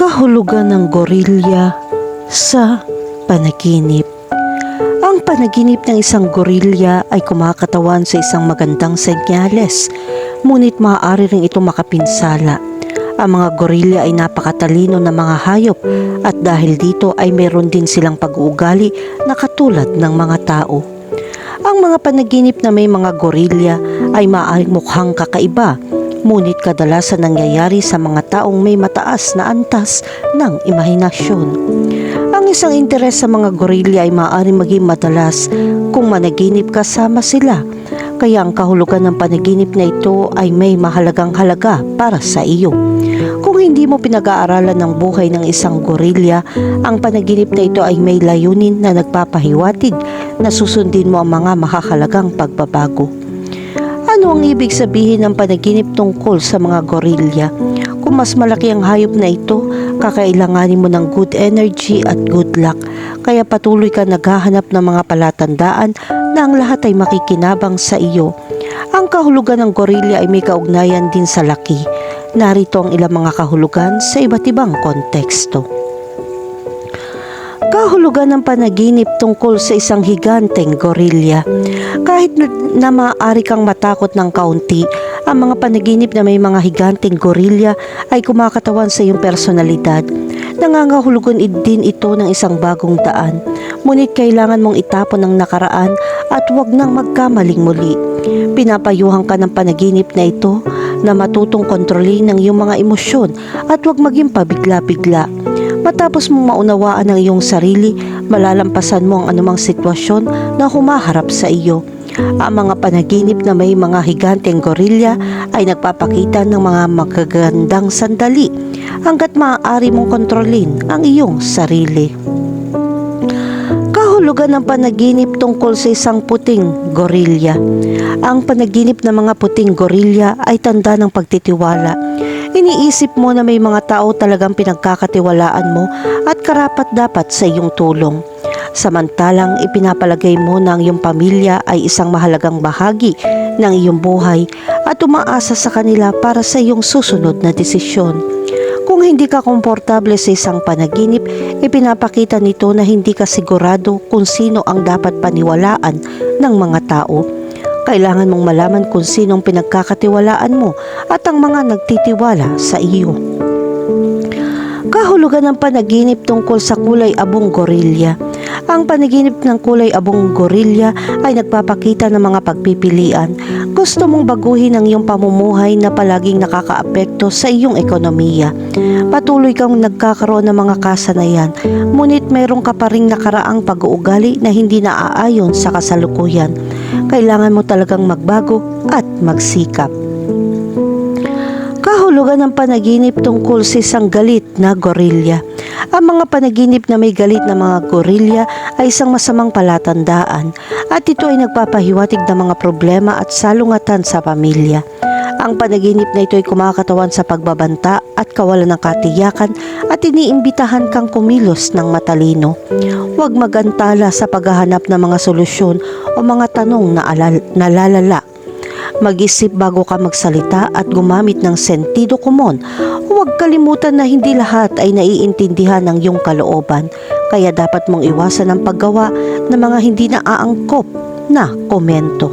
Kahulugan ng gorilya sa panaginip. Ang panaginip ng isang gorilya ay kumakatawan sa isang magandang senyales, ngunit maaari rin ito makapinsala. Ang mga gorilya ay napakatalino na mga hayop at dahil dito ay meron din silang pag-uugali na katulad ng mga tao. Ang mga panaginip na may mga gorilya ay maaaring mukhang kakaiba, ngunit kadalasan nangyayari sa mga taong may mataas na antas ng imahinasyon. Ang isang interes sa mga gorilya ay maaaring maging madalas kung managinip kasama sila, kaya ang kahulugan ng panaginip na ito ay may mahalagang halaga para sa iyo. Kung hindi mo pinag-aaralan ng buhay ng isang gorilya, ang panaginip na ito ay may layunin na nagpapahiwatig na susundin mo ang mga makakalagang pagbabago. Ano ang ibig sabihin ng panaginip tungkol sa mga gorilya? Kung mas malaki ang hayop na ito, kakailanganin mo ng good energy at good luck. Kaya patuloy ka naghahanap ng mga palatandaan na ang lahat ay makikinabang sa iyo. Ang kahulugan ng gorilya ay may kaugnayan din sa laki. Narito ang ilang mga kahulugan sa iba't ibang konteksto. Kahulugan ng panaginip tungkol sa isang higanteng gorilya. Kahit na, maaari kang matakot ng kaunti, ang mga panaginip na may mga higanteng gorilya ay kumakatawan sa iyong personalidad. Nangangahulugan din ito ng isang bagong daan. Ngunit kailangan mong itapon ang nakaraan at huwag nang magkamaling muli. Pinapayuhan ka ng panaginip na ito na matutong kontrolin ng iyong mga emosyon at huwag maging pabigla-bigla. Matapos mong maunawaan ang iyong sarili, malalampasan mo ang anumang sitwasyon na humaharap sa iyo. Ang mga panaginip na may mga higanteng gorilya ay nagpapakita ng mga magagandang sandali hanggat maaari mong kontrolin ang iyong sarili. Kahulugan ng panaginip tungkol sa isang puting gorilya. Ang panaginip ng mga puting gorilya ay tanda ng pagtitiwala. Iniisip mo na may mga tao talagang pinagkakatiwalaan mo at karapat dapat sa iyong tulong. Samantalang ipinapalagay mo na ang iyong pamilya ay isang mahalagang bahagi ng iyong buhay at umaasa sa kanila para sa iyong susunod na desisyon. Kung hindi ka komportable sa isang panaginip, ipinapakita nito na hindi ka sigurado kung sino ang dapat paniwalaan ng mga tao. Kailangan mong malaman kung sinong pinagkakatiwalaan mo at ang mga nagtitiwala sa iyo. Kahulugan ng panaginip tungkol sa kulay abong gorilya. Ang panaginip ng kulay abong gorilya ay nagpapakita ng mga pagpipilian. Gusto mong baguhin ang iyong pamumuhay na palaging nakakaapekto sa iyong ekonomiya. Patuloy kang nagkakaroon ng mga kasanayan, ngunit mayroong ka pa ring nakaraang pag-uugali na hindi naaayon sa kasalukuyan. Kailangan mo talagang magbago at magsikap. Kahulugan ng panaginip tungkol sa isang galit na gorilya. Ang mga panaginip na may galit na mga gorilya ay isang masamang palatandaan at ito ay nagpapahiwatig ng mga problema at salungatan sa pamilya. Ang panaginip na ito ay kumakatawan sa pagbabanta at kawalan ng katiyakan at iniimbitahan kang kumilos ng matalino. Huwag magantala sa paghahanap ng mga solusyon o mga tanong na alal- nalalala Mag-isip bago ka magsalita at gumamit ng sentido komon. Huwag kalimutan na hindi lahat ay naiintindihan ng iyong kalooban, kaya dapat mong iwasan ang paggawa ng mga hindi naaangkop na komento.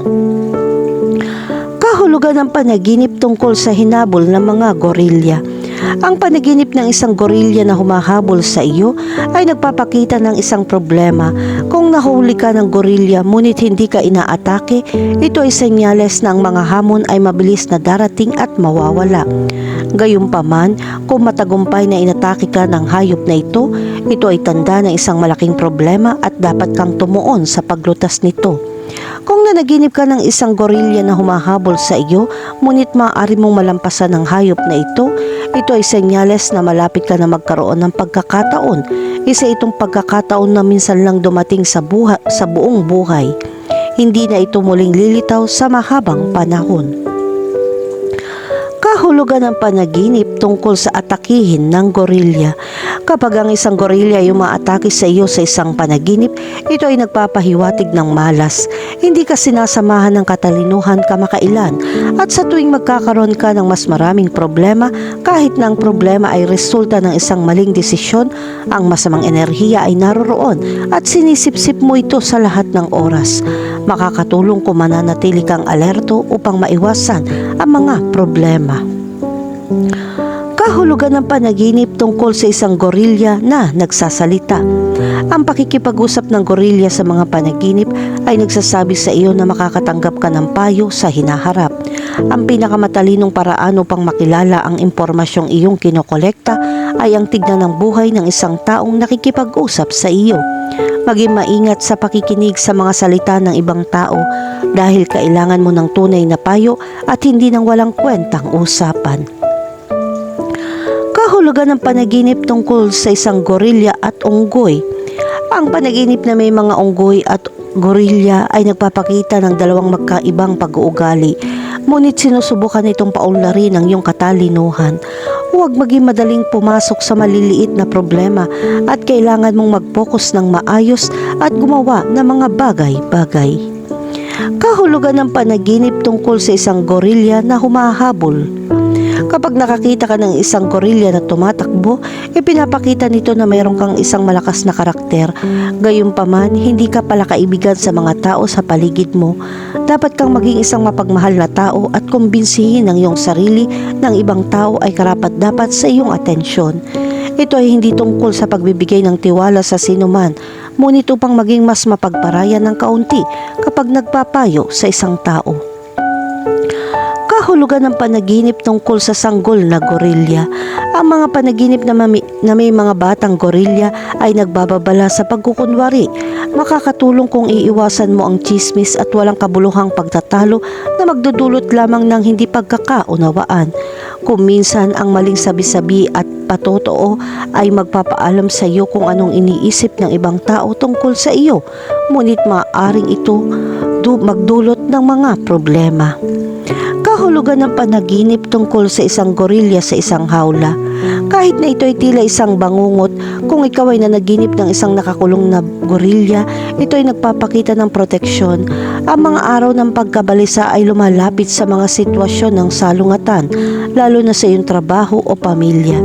Kahulugan ng panaginip tungkol sa hinabol ng mga gorilya. Ang panaginip ng isang gorilya na humahabol sa iyo ay nagpapakita ng isang problema. Kung nahuli ka ng gorilya ngunit hindi ka inaatake, ito ay senyales na ang mga hamon ay mabilis na darating at mawawala. Gayunpaman, kung matagumpay na inatake ka ng hayop na ito, ito ay tanda ng isang malaking problema at dapat kang tumuon sa paglutas nito. Kung nanaginip ka ng isang gorilya na humahabol sa iyo, ngunit maaari mong malampasan ng hayop na ito, ito ay senyales na malapit ka na magkaroon ng pagkakataon. Isa itong pagkakataon na minsan lang dumating sa, buha, sa buong buhay. Hindi na ito muling lilitaw sa mahabang panahon. Kahulugan ng panaginip tungkol sa atakihin ng gorilya. Kapag ang isang gorilya ay umaatake sa iyo sa isang panaginip, ito ay nagpapahiwatig ng malas. Hindi ka sinasamahan ng katalinuhan kamakailan at sa tuwing magkakaroon ka ng mas maraming problema, kahit na ang problema ay resulta ng isang maling desisyon, ang masamang enerhiya ay naroroon at sinisipsip mo ito sa lahat ng oras. Makakatulong kung mananatili kang alerto upang maiwasan ang mga problema. Kahulugan ng panaginip tungkol sa isang gorilya na nagsasalita. Ang pakikipag-usap ng gorilya sa mga panaginip ay nagsasabi sa iyo na makakatanggap ka ng payo sa hinaharap. Ang pinakamatalinong paraan upang makilala ang impormasyong iyong kinokolekta ay ang tignan ng buhay ng isang taong nakikipag-usap sa iyo. Maging maingat sa pakikinig sa mga salita ng ibang tao dahil kailangan mo ng tunay na payo at hindi ng walang kwentang usapan. Kahulugan ng panaginip tungkol sa isang gorilya at unggoy. Ang panaginip na may mga unggoy at gorilya ay nagpapakita ng dalawang magkaibang pag-uugali. Ngunit sinusubukan itong paunlarin ang iyong katalinuhan. Huwag maging madaling pumasok sa maliliit na problema at kailangan mong mag-focus ng maayos at gumawa ng mga bagay-bagay. Kahulugan ng panaginip tungkol sa isang gorilya na humahabol. Kapag nakakita ka ng isang gorilya na tumatakbo, ipinapakita nito na mayroon kang isang malakas na karakter. Gayunpaman, hindi ka pala kaibigan sa mga tao sa paligid mo. Dapat kang maging isang mapagmahal na tao at kumbinsihin ang iyong sarili ng ibang tao ay karapat dapat sa iyong atensyon. Ito ay hindi tungkol sa pagbibigay ng tiwala sa sinuman, ngunit upang maging mas mapagparayan ng kaunti kapag nagpapayo sa isang tao kahulugan ng panaginip tungkol sa sanggol na gorilya. Ang mga panaginip na, mami- na may mga batang gorilya ay nagbababala sa pagkukunwari. Makakatulong kung iiwasan mo ang chismis at walang kabuluhang pagtatalo na magdudulot lamang ng hindi pagkakaunawaan. Kung minsan ang maling sabi-sabi at patotoo ay magpapaalam sa iyo kung anong iniisip ng ibang tao tungkol sa iyo, ngunit maaaring ito du- magdulot ng mga problema kahulugan ng panaginip tungkol sa isang gorilya sa isang hawla. Kahit na ito ay tila isang bangungot, kung ikaw ay nanaginip ng isang nakakulong na gorilya, ito ay nagpapakita ng proteksyon. Ang mga araw ng pagkabalisa ay lumalapit sa mga sitwasyon ng salungatan, lalo na sa iyong trabaho o pamilya.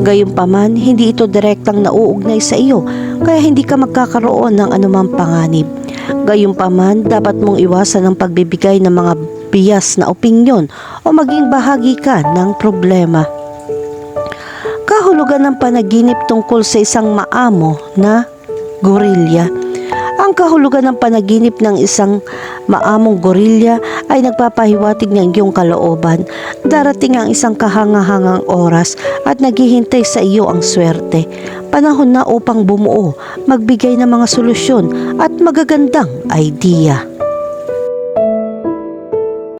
Gayunpaman, hindi ito direktang nauugnay sa iyo, kaya hindi ka magkakaroon ng anumang panganib. Gayunpaman, dapat mong iwasan ang pagbibigay ng mga biyas na opinyon o maging bahagi ka ng problema. Kahulugan ng panaginip tungkol sa isang maamo na gorilya. Ang kahulugan ng panaginip ng isang maamong gorilya ay nagpapahiwatig ng iyong kalooban. Darating ang isang kahangahangang oras at naghihintay sa iyo ang swerte. Panahon na upang bumuo, magbigay ng mga solusyon at magagandang idea.